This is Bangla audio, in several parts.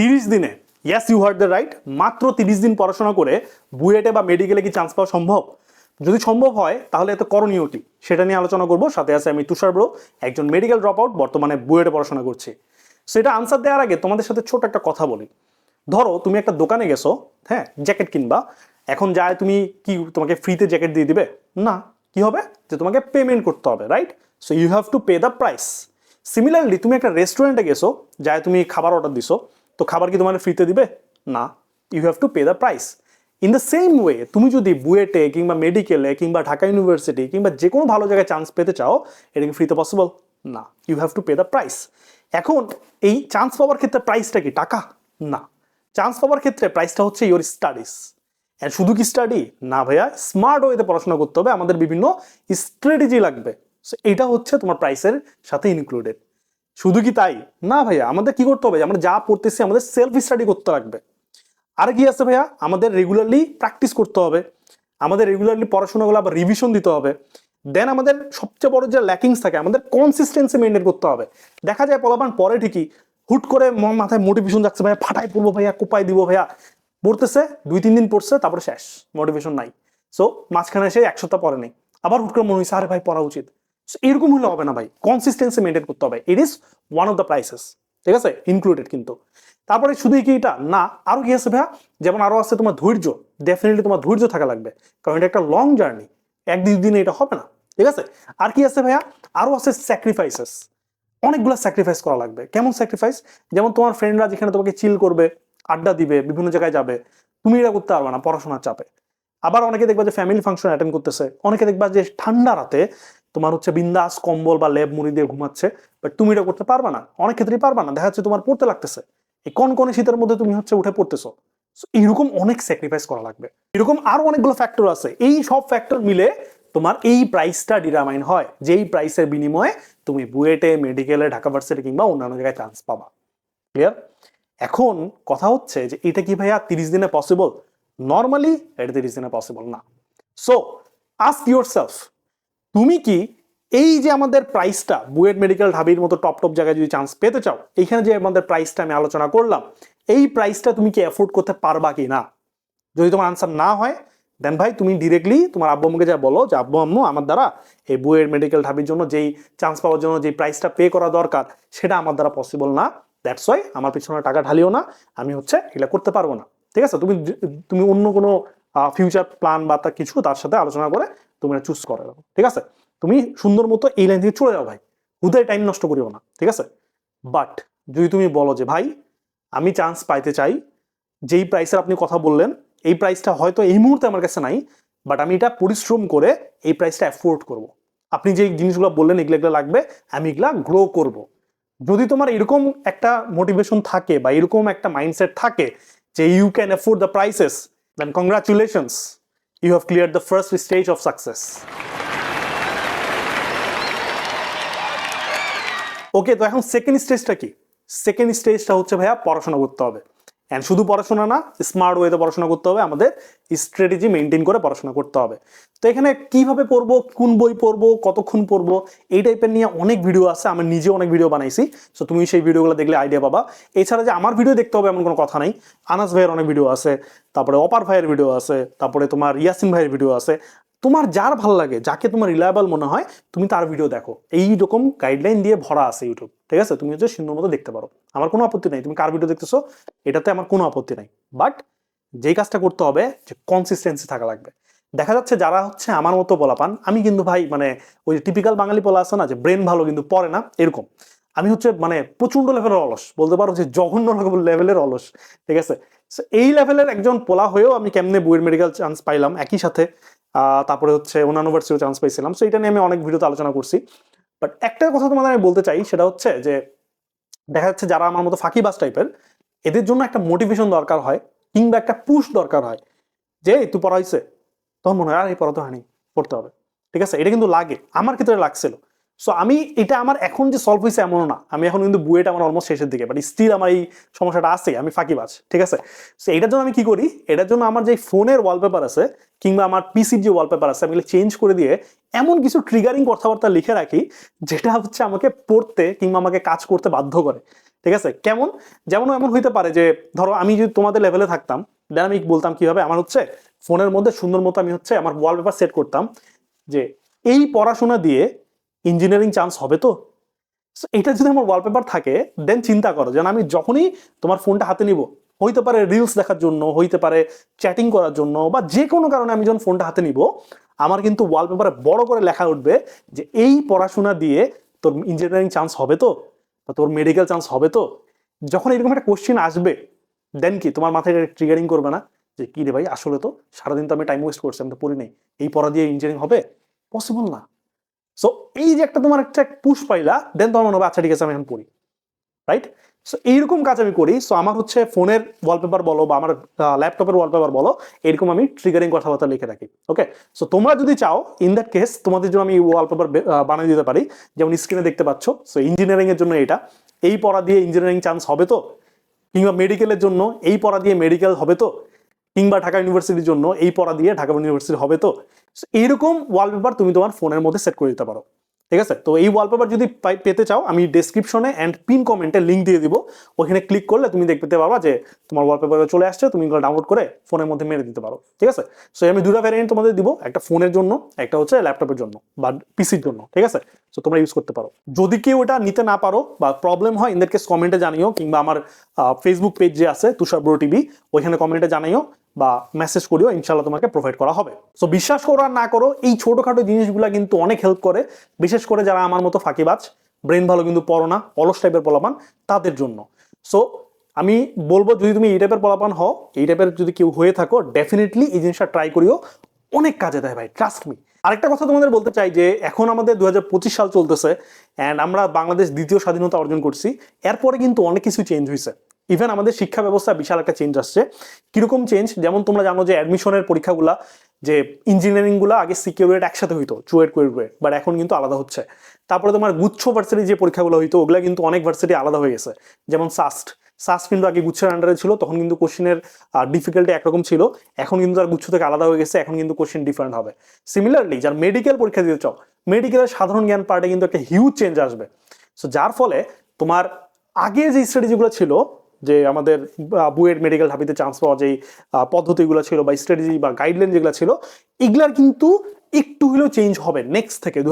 তিরিশ দিনে। Yes you heard the right মাত্র তিরিশ দিন পড়াশোনা করে বুয়েটে বা মেডিকেলে কি চান্স পাওয়া সম্ভব? যদি সম্ভব হয়, তাহলে এত করণীয় কি? সেটা নিয়ে আলোচনা করব। সাথে আছে আমি তুষার ব্রো একজন মেডিকেল ড্রপ আউট বর্তমানে বুয়েটে পড়াশোনা করছি। সেটা আনসার দেওয়ার আগে তোমাদের সাথে ছোট একটা কথা বলি। ধরো, তুমি একটা দোকানে গেছো হ্যাঁ জ্যাকেট কিনবা। এখন যায় তুমি কি, তোমাকে ফ্রিতে জ্যাকেট দিয়ে দিবে? না। কি হবে? যে তোমাকে পেমেন্ট করতে হবে right so you have to pay the price similarly তুমি একটা রেস্টুরেন্টে গেছো, যায় তুমি খাবার অর্ডার দিছো। তো খাবার কি তোমার ফ্রিতে দিবে? না you have to pay the price in the same way তুমি যদি বুয়েটে কিংবা মেডিকেলে কিংবা ঢাকা ইউনিভার্সিটি কিংবা যে কোনো ভালো জায়গায় চান্স পেতে চাও, এটা কি ফ্রিতে পসিবল না you have to pay the price এখন এই চান্স পাওয়ার ক্ষেত্রে প্রাইসটা কি? টাকা? না চান্স পাওয়ার ক্ষেত্রে প্রাইসটা হচ্ছে ইয়োর স্টাডিজ আর শুধু কি স্টাডি না ভাইয়া স্মার্ট ওয়েতে পড়াশোনা করতে হবে, আমাদের বিভিন্ন স্ট্র্যাটেজি লাগবে। সো এটা হচ্ছে তোমার প্রাইসের সাথে ইনক্লুডেড শুধু কি তাই? না ভাইয়া, আমাদের কি করতে হবে? আমরা যা পড়তেছি আমাদের সেলফ স্টাডি করতে লাগবে। আর কি আছে ভাইয়া? আমাদের রেগুলারলি প্র্যাকটিস করতে হবে। আমাদের রেগুলারলি পড়াশোনাগুলো আবার রিভিশন দিতে হবে। দেন আমাদের সবচেয়ে বড় যে ল্যাকিংস থাকে, আমাদের কনসিস্টেন্সি মেনটেন করতে হবে। দেখা যায় পলাপান পরে ঠিকই হুট করে মাথায় মোটিভেশন যাচ্ছে ভাইয়া ফাটাই পড়ব ভাইয়া কোপাই দিব ভাইয়া। পড়তেছে, দুই, তিন দিন পড়ছে, তারপরে শেষ মোটিভেশন নাই। সো মাঝখানে এসে এক সপ্তাহ পরে নেই। আবার হুট করে মনে হয়েছে আরে ভাই, পড়া উচিত। এরকম হলে হবে না ভাই। কনসিস্টেন্সি মেনটেন করতে হবে। It is one of the prices ঠিক আছে? ইনক্লুডেড কিন্তু। তারপরে শুধু কি এটা? না, আরও কি আছে ভাইয়া? যেমন আরও আছে তোমার ধৈর্য। ডেফিনেটলি তোমার ধৈর্য থাকা লাগবে। কারণ এটা একটা লং জার্নি এক দুই দিনে এটা হবে না। ঠিক আছে? আর কি আছে ভাইয়া? আরও আছে স্যাক্রিফাইসেস অনেকগুলো স্যাক্রিফাইস করা লাগবে। কেমন স্যাক্রিফাইস যেমন তোমার ফ্রেন্ডরা যেখানে তোমাকে চিল করবে, আড্ডা দিবে, বিভিন্ন জায়গায় যাবে, তুমি এটা করতে পারবে না পড়াশোনার চাপে। আবার অনেকে দেখবা যে ফ্যামিলি ফাংশন অ্যাটেন্ড করতেছে। অনেকে দেখবা যে ঠান্ডা রাতে তোমার হচ্ছে বিন্দাস কম্বল বা লেব মুড়ি দিয়ে ঘুমাচ্ছে বাট তুমি এটা করতে পারবে না। অনেক ক্ষেত্রেই পারবে না। দেখা যাচ্ছে তোমার পড়তে লাগতেছে। এই কোন কোন শীতের মধ্যে তুমি হচ্ছে উঠে পড়তেছো। এইরকম অনেক স্যাক্রিফাইস করা লাগবে। এরকম আরও অনেকগুলো ফ্যাক্টর আছে। এই সব ফ্যাক্টর মিলে তোমার এই প্রাইসটা ডিটারমাইন হয়, যেই প্রাইসের বিনিময়ে তুমি বুয়েটে মেডিকেলে ঢাকা ভার্সিটি কিংবা অন্যান্য জায়গায় চান্স পাবা। ক্লিয়ার এখন কথা হচ্ছে যে এটা কি ভাইয়া তিরিশ দিনে পসিবল নর্মালি এটা তিরিশ দিনে পসিবল না। সো আস্ক ইউর সেলফ তুমি কি এই যে আমাদের প্রাইসটা বুয়েট মেডিকেল ঢাবির মতো টপ টপ জায়গায় যদি চান্স পেতে চাও, এইখানে যে আমাদের প্রাইসটা আমি আলোচনা করলাম, এই প্রাইসটা তুমি কি অ্যাফোর্ড করতে পারবা কি না? যদি তোমার আনসার না হয় দেন ভাই তুমি ডিরেক্টলি তোমার আব্বু আম্মুকে যা বলো যে, আব্বু আম্মু, আমার দ্বারা এই বুয়েট মেডিকেল ঢাবির জন্য যেই চান্স পাওয়ার জন্য যেই প্রাইসটা পে করা দরকার, সেটা আমার দ্বারা পসিবল না। দ্যাটস ওয়াই আমার পিছনে টাকা ঢালিও না, আমি হচ্ছে এগুলা করতে পারব না। ঠিক আছে? তুমি তুমি অন্য কোনো ফিউচার প্ল্যান বা তা কিছু তার সাথে আলোচনা করে তুমি চুজ করে দাও ঠিক আছে তুমি সুন্দর মতো এই লাইন থেকে চলে যাও ভাই হুদায় টাইম নষ্ট করিও না, ঠিক আছে বাট যদি তুমি বলো যে, ভাই, আমি চান্স পাইতে চাই, যেই প্রাইসের আপনি কথা বললেন, এই প্রাইসটা হয়তো এই মুহূর্তে আমার কাছে নাই বাট আমি এটা পরিশ্রম করে এই প্রাইসটা অ্যাফোর্ড করব। আপনি যে জিনিসগুলো বললেন, এগুলো এগুলো লাগবে, আমি এগুলা গ্রো করব। যদি তোমার এরকম একটা মোটিভেশন থাকে বা এরকম একটা মাইন্ডসেট থাকে যে you can afford the prices then congratulations you have cleared the first stage of success. Okay তো এখন সেকেন্ড স্টেজটা কি সেকেন্ড স্টেজটা হচ্ছে ভাইয়া পড়াশোনা করতে হবে অ্যান্ড শুধু পড়াশোনা না স্মার্ট ওয়েতে পড়াশোনা করতে হবে, আমাদের স্ট্র্যাটেজি মেনটেন করে পড়াশোনা করতে হবে। তো এখানে কীভাবে পড়ব, কোন বই পড়ব, কতক্ষণ পড়ব, এই টাইপের নিয়ে অনেক ভিডিও আছে, আমি নিজে অনেক ভিডিও বানাইছি। সো তুমি সেই ভিডিওগুলো দেখলে আইডিয়া পাবা। এছাড়া যে আমার ভিডিও দেখতে হবে এমন কোনো কথা নাই। আনাস ভাইয়ের অনেক ভিডিও আছে, তারপরে অপার ভাইয়ের ভিডিও আছে, তারপরে তোমার ইয়াসিন ভাইয়ের ভিডিও আছে। তোমার যার ভালো লাগে, যাকে তোমার রিলায়েবল মনে হয়, তুমি তার ভিডিও দেখো। এই রকম গাইডলাইন দিয়ে ভরা আছে ইউটিউব ঠিক আছে? তুমি হচ্ছে শূন্য মতো দেখতে পারো। আমার কোনো আপত্তি নাই, তুমি কার ভিডিও দেখতেছো? এটাতে আমার কোনো আপত্তি নাই। বাট যেই কাজটা করতে হবে, যে কনসিস্টেন্সি থাকা লাগবে। দেখা যাচ্ছে যারা হচ্ছে আমার মতো পোলা পান আমি কিন্তু ভাই মানে ওই যে টিপিক্যাল বাঙালি পোলা আছে না, যে ব্রেন ভালো কিন্তু পড়ে না, এরকম। আমি হচ্ছে মানে প্রচণ্ড লেভেলের অলস, বলতে পারো যে জঘন্য লেভেলের অলস, ঠিক আছে? So, এই লেভেলের একজন পোলা হয়েও আমি কেমনে বুয়ের মেডিকেল চান্স পাইলাম? একই সাথে তারপরে হচ্ছে অন্যান্য ভার্সিটিও চান্স পাইছিলাম। সো এটা নিয়ে আমি অনেক ভিডিওতে আলোচনা করছি। বাট একটা কথা তোমাদের আমি বলতে চাই সেটা হচ্ছে যে দেখা যাচ্ছে যারা আমার মতো ফাঁকি বাস টাইপের এদের জন্য একটা মোটিভেশন দরকার হয় কিংবা একটা পুশ দরকার হয়। যে তুই পড়া হয়েছে তখন মনে হয় আর এই পড়া তো হয়নি পড়তে হবে। ঠিক আছে? এটা কিন্তু লাগে। আমার ক্ষেত্রে লাগছিল। সো আমি এটা আমার এখন যে সলভ হয়েছে এমনও না। আমি এখন কিন্তু বুয়েটা আমার অলমোস্ট শেষের দিকে বাট স্টিল আমার এই সমস্যাটা আছে, আমি ফাঁকিবাজ, ঠিক আছে? সো এটার জন্য আমি কি করি? এটার জন্য আমার যে ফোনের ওয়ালপেপার আছে, কিংবা আমার পিসির যে ওয়ালপেপার আছে, আমি চেঞ্জ করে দিয়ে এমন কিছু ট্রিগারিং কথাবার্তা লিখে রাখি, যেটা হচ্ছে আমাকে পড়তে কিংবা আমাকে কাজ করতে বাধ্য করে, ঠিক আছে? কেমন? যেমন এমন হইতে পারে যে, ধরো আমি যদি তোমাদের লেভেলে থাকতাম দেন আমি বলতাম কীভাবে আমার হচ্ছে ফোনের মধ্যে সুন্দর মতো আমি হচ্ছে আমার ওয়ালপেপার সেট করতাম, যে এই পড়াশোনা দিয়ে ইঞ্জিনিয়ারিং চান্স হবে তো? এটা যদি আমার ওয়ালপেপার থাকে দেন চিন্তা করো যেন আমি যখনই তোমার ফোনটা হাতে নিব, হইতে পারে রিলস দেখার জন্য, হইতে পারে চ্যাটিং করার জন্য, বা যে কোনো কারণে আমি যখন ফোনটা হাতে নিব, আমার কিন্তু ওয়ালপেপারে বড় করে লেখা উঠবে যে, এই পড়াশোনা দিয়ে তোর ইঞ্জিনিয়ারিং চান্স হবে তো? বা তোর মেডিকেল চান্স হবে তো? যখন এরকম একটা কোশ্চেন আসবে দেন কি, তোমার মাথায় ট্রিগারিং করবে না? যে, কি রে ভাই, আসলে তো সারাদিন তো আমি টাইম ওয়েস্ট করছি, আমি তো পড়ি নাই। এই পড়া দিয়ে ইঞ্জিনিয়ারিং হবে? পসিবল না। সো এই যে একটা তোমার একটা পুশ পাইলা দেন তোমার মনে হবে আচ্ছা ঠিক আছে, আমি এখন পড়ি। রাইট সো এইরকম কাজ আমি করি। সো আমার হচ্ছে ফোনের ওয়ালপেপার বলো বা আমার ল্যাপটপের ওয়ালপেপার বলো এরকম আমি ট্রিগারিং কথাবার্তা লিখে রাখি ওকে সো তোমরা যদি চাও ইন দ্যাট কেস তোমাদের জন্য আমি ওয়ালপেপার বানিয়ে দিতে পারি। যেমন স্ক্রিনে দেখতে পাচ্ছ। সো ইঞ্জিনিয়ারিং এর জন্য এটা। এই পড়া দিয়ে ইঞ্জিনিয়ারিং চান্স হবে তো? কিংবা মেডিকেলের জন্য এই পড়া দিয়ে মেডিকেল হবে তো? কিংবা ঢাকা ইউনিভার্সিটির জন্য এই পড়া দিয়ে ঢাকা ইউনিভার্সিটি হবে তো? এইরকম ওয়ালপেপার তুমি তোমার ফোনের মধ্যে সেট করে দিতে পারো। ঠিক আছে? তো এই ওয়ালপেপার যদি পেতে চাও, আমি ডেসক্রিপশনে অ্যান্ড পিন কমেন্টে লিঙ্ক দিয়ে দিব। ওখানে ক্লিক করলে তুমি দেখতে পারবা যে তোমার ওয়ালপেপার চলে আসছে, তুমি এগুলো ডাউনলোড করে ফোনের মধ্যে মেরে দিতে পারো। ঠিক আছে? সো আমি দুটা ভ্যারিয়েন্ট তোমাদের দিব, একটা ফোনের জন্য, একটা হচ্ছে ল্যাপটপের জন্য বা পিসির জন্য। ঠিক আছে? সো তোমরা ইউজ করতে পারো। যদি কেউ এটা নিতে না পারো বা প্রবলেম হয় ইনদের কেস কমেন্টে জানিও, কিংবা আমার ফেসবুক পেজ যে আছে, তুষার ব্রো টিভি, ওইখানে কমেন্টে জানাইও বা মেসেজ করিও ইনশাল্লাহ তোমাকে প্রোভাইড করা হবে। সো বিশ্বাস করো আর না করো, এই ছোটোখাটো জিনিসগুলো কিন্তু অনেক হেল্প করে। বিশেষ করে যারা আমার মতো ফাঁকিবাজ ব্রেন ভালো কিন্তু পড়ো না, অলস টাইপের পলাপান, তাদের জন্য। সো আমি বলব যদি তুমি এই টাইপের পলাপান হও, এই টাইপের যদি কেউ হয়ে থাকো ডেফিনেটলি এই জিনিসটা ট্রাই করিও। অনেক কাজে দেয় ভাই ট্রাস্ট মি আরেকটা কথা তোমাদের বলতে চাই যে, এখন আমাদের দু হাজার পঁচিশ সাল চলতেছে অ্যান্ড আমরা বাংলাদেশ দ্বিতীয় স্বাধীনতা অর্জন করছি। এরপরে কিন্তু অনেক কিছু চেঞ্জ হয়েছে ইভেন আমাদের শিক্ষা ব্যবস্থা বিশাল একটা চেঞ্জ আসছে। কীরকম চেঞ্জ যেমন তোমরা জানো যে অ্যাডমিশনের পরীক্ষাগুলা, যে ইঞ্জিনিয়ারিংগুলো আগে সিকিউরিট একসাথে হইতো চুয়েট কুয়েট বাট এখন কিন্তু আলাদা হচ্ছে। তারপরে তোমার গুচ্ছ ভার্সিটি যে পরীক্ষাগুলো হইতো, ওগুলা কিন্তু অনেক ভার্সিটি আলাদা হয়ে গেছে। যেমন সাস্ট সাস্ট কিন্তু আগে গুচ্ছের আন্ডারে ছিল, তখন কিন্তু কোশ্চেনের ডিফিকাল্টি একরকম ছিল। এখন কিন্তু তার গুচ্ছ থেকে আলাদা হয়ে গেছে, এখন কিন্তু কোশ্চেন ডিফারেন্ট হবে। সিমিলারলি যার মেডিকেল পরীক্ষা দিতে চাও মেডিকেলের সাধারণ জ্ঞান পার্টে কিন্তু একটা হিউজ চেঞ্জ আসবে। সো যার ফলে তোমার আগে যে স্ট্র্যাটেজিগুলো ছিল যে আমাদের বুয়েট মেডিকেল ঢাবিতে চান্স পাওয়া যেই পদ্ধতিগুলো ছিল বা স্ট্র্যাটেজি বা গাইডলাইন যেগুলো ছিল, এগুলার কিন্তু একটু হলেও চেঞ্জ হবে নেক্সট থেকে দু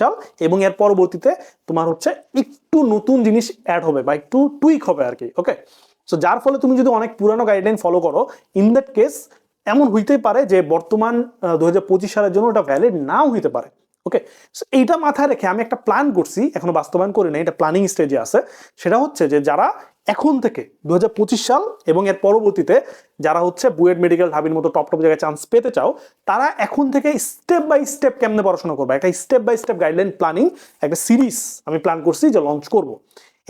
সাল এবং এর পরবর্তীতে তোমার হচ্ছে একটু নতুন জিনিস অ্যাড হবে বা একটু টুইক হবে আর কি ওকে সো যার ফলে তুমি যদি অনেক পুরানো গাইডলাইন ফলো করো ইন দ্যাট কেস এমন হইতেই পারে যে বর্তমান দুই হাজার পঁচিশ সালের জন্য ওটা ভ্যালিড নাও হইতে পারে ওকে সো এইটা মাথায় রেখে আমি একটা প্ল্যান করছি, এখনও বাস্তবায়ন করি না এটা প্ল্যানিং স্টেজে আছে। সেটা হচ্ছে যে যারা এখন থেকে দু হাজার পঁচিশ সাল এবং এর পরবর্তীতে যারা হচ্ছে বুয়েট মেডিকেল ঢাবির মতো টপ টপ জায়গায় চান্স পেতে চাও, তারা এখন থেকে স্টেপ বাই স্টেপ কেমনে পড়াশোনা করবে? একটা step by step guideline planning একটা সিরিজ আমি প্ল্যান করছি যে লঞ্চ করব।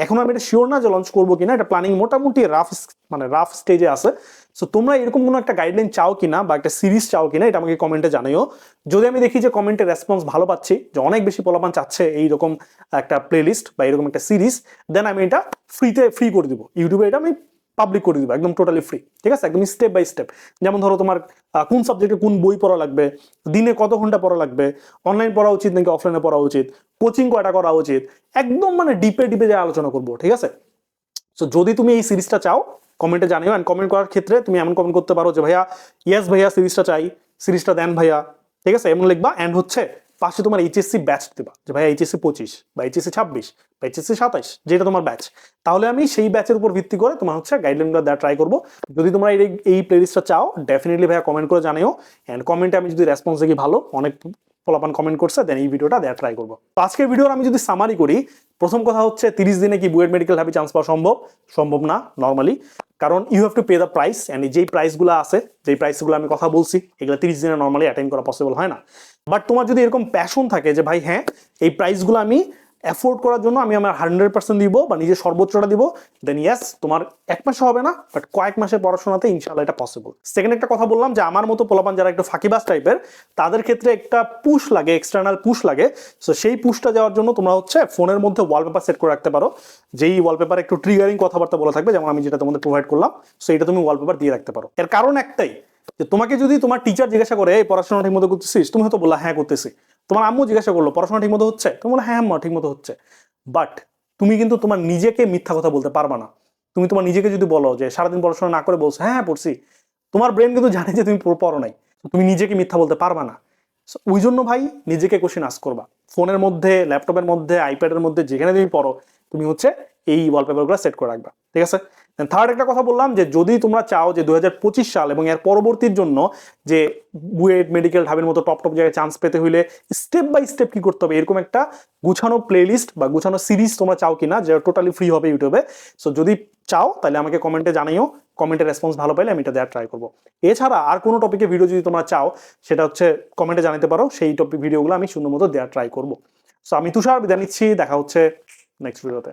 এখন আমি এটা শিওর না যে লঞ্চ করব কিনা, এটা প্ল্যানিং মোটামুটি রাফ মানে রাফ স্টেজে আছে। সো তোমরা এরকম কোনো একটা গাইডলাইন চাও কিনা বা একটা সিরিজ চাও কিনা, এটা আমাকে কমেন্টে জানাইও যদি আমি দেখি যে কমেন্টের রেসপন্স ভালো পাচ্ছি, যে অনেক বেশি পোলাপান চাচ্ছে এইরকম একটা প্লেলিস্ট বা এরকম একটা সিরিজ দেন আমি এটা ফ্রিতে ফ্রি করে দিব। ইউটিউবে এটা আমি পাবলিক করে দিব, একদম টোটালি ফ্রি ঠিক আছে? একদম স্টেপ বাই স্টেপ যেমন ধরো তোমার কোন সাবজেক্টে কোন বই পড়া লাগবে, দিনে কত ঘণ্টা পড়া লাগবে অনলাইন পড়া উচিত নাকি অফলাইনে পড়া উচিত কোচিং কয়টা করা উচিত, একদম মানে ডিপে ডিপে যে আলোচনা করব, ঠিক আছে? সো যদি তুমি এই সিরিজটা চাও কমেন্টে জানিও অ্যান্ড কমেন্ট করার ক্ষেত্রে তুমি এমন কমেন্ট করতে পারো যে, ভাইয়া ইয়েস ভাইয়া সিরিজটা চাই সিরিজটা দেন ভাইয়া। ঠিক আছে? এমন লিখবা অ্যান্ড হচ্ছে পাশে তোমার এইচএসসি ব্যাচ দিবা যে ভাইয়া এইচএসসি পঁচিশ বা এইচএসসি ছাব্বিশ বা এইচএসসি সাতাইশ, যেটা তোমার ব্যাচ তাহলে আমি সেই ব্যাচের উপর ভিত্তি করে তোমার হচ্ছে গাইডলাইনগুলো দেওয়া ট্রাই করব। যদি তোমরা এই এই প্লেলিস্টটা চাও ডেফিনেটলি ভাইয়া কমেন্ট করে জানিও। অ্যান্ড কমেন্টে আমি যদি রেসপন্স দেখি ভালো, অনেক ফলাফান কমেন্ট করছে দেন এই ভিডিওটা দেওয়া ট্রাই করব। তো আজকের ভিডিওর আমি যদি সামারি করি, প্রথম কথা হচ্ছে তিরিশ দিনে কি বুয়েট মেডিকেল হ্যাপি চান্স পাওয়া সম্ভব? সম্ভব না নর্মালি কারণ you have to pay the price and যেই প্রাইসগুলো আছে, যেই প্রাইসগুলো আমি কথা বলছি, এগুলো তিরিশ দিনে নর্মালি অ্যাটেন্ড করা পসিবল হয় না। বাট তোমার যদি এরকম প্যাশন থাকে যে ভাই হ্যাঁ এই প্রাইসগুলো আমি অ্যাফোর্ড করার জন্য আমি আমার হান্ড্রেড পার্সেন্ট দিব বা নিজের সর্বোচ্চটা দিব দেন ইয়াস তোমার এক মাসে হবে না বাট কয়েক মাসের পড়াশোনাতে ইনশাল্লাহ এটা পসিবল সেকেন্ড একটা কথা বললাম যে আমার মতো পোলাপান যারা একটু ফাঁকিবাস টাইপের তাদের ক্ষেত্রে একটা পুশ লাগে এক্সটার্নাল পুশ লাগে। সো সেই পুশটা যাওয়ার জন্য তোমরা হচ্ছে ফোনের মধ্যে ওয়ালপেপার সেট করে রাখতে পারো। যেই ওয়ালপেপার একটু ট্রিগারিং কথাবার্তা বলা থাকবে, যেমন আমি যেটা তোমাদের প্রোভাইড করলাম সো এটা তুমি ওয়ালপেপার দিয়ে রাখতে পারো। এর কারণ একটাই যে তোমাকে যদি তোমার টিচার জিজ্ঞাসা করে, এই পড়াশোনা ঠিক মতো করতেছিস? তুমি হয়তো বললা হ্যাঁ করতেছি। তোমার আম্মু জিজ্ঞাসা করল, পড়াশোনা ঠিক মতো হচ্ছে? তুমি বলো হ্যাঁ আম্মা, ঠিক মতো হচ্ছে। বাট তুমি কিন্তু তোমার নিজেকে মিথ্যা কথা বলতে পারবা না। তুমি তোমার নিজেকে যদি বলো যে, সারাদিন পড়াশোনা না করে বলছো হ্যাঁ পড়ছি। তোমার ব্রেন কিন্তু জানে যে তুমি পড়ো নাই। তুমি নিজেকে মিথ্যা বলতে পারবা না। ওই জন্য ভাই নিজেকে কোশ্চেন আস করবা। ফোনের মধ্যে ল্যাপটপের মধ্যে আইপ্যাডের মধ্যে, যেখানে তুমি পড়ো, তুমি হচ্ছে এই ওয়ালপেপারগুলো সেট করে রাখবা। ঠিক আছে? থার্ড একটা কথা বললাম যে যদি তোমরা চাও যে দুই হাজার পঁচিশ সাল এবং এর পরবর্তীর জন্য যে বুয়েট মেডিকেল ঢাবির মতো টপ টপ জায়গায় চান্স পেতে হইলে স্টেপ বাই স্টেপ কি করতে হবে? এরকম একটা গুছানো প্লেলিস্ট বা গুছানো সিরিজ তোমরা চাও কিনা যে টোটালি ফ্রি হবে ইউটিউবে। সো যদি চাও, তাহলে আমাকে কমেন্টে জানাইও কমেন্টের রেসপন্স ভালো পাইলে আমি এটা দেওয়ার ট্রাই করব। এছাড়া আর কোনো টপিকে ভিডিও যদি তোমরা চাও, সেটা হচ্ছে কমেন্টে জানাতে পারো। সেই টপিক ভিডিওগুলো আমি সুন্দর মতো দেওয়ার ট্রাই করব। সো আমি তুষার, বিদায় নিচ্ছি। দেখা হচ্ছে নেক্সট ভিডিওতে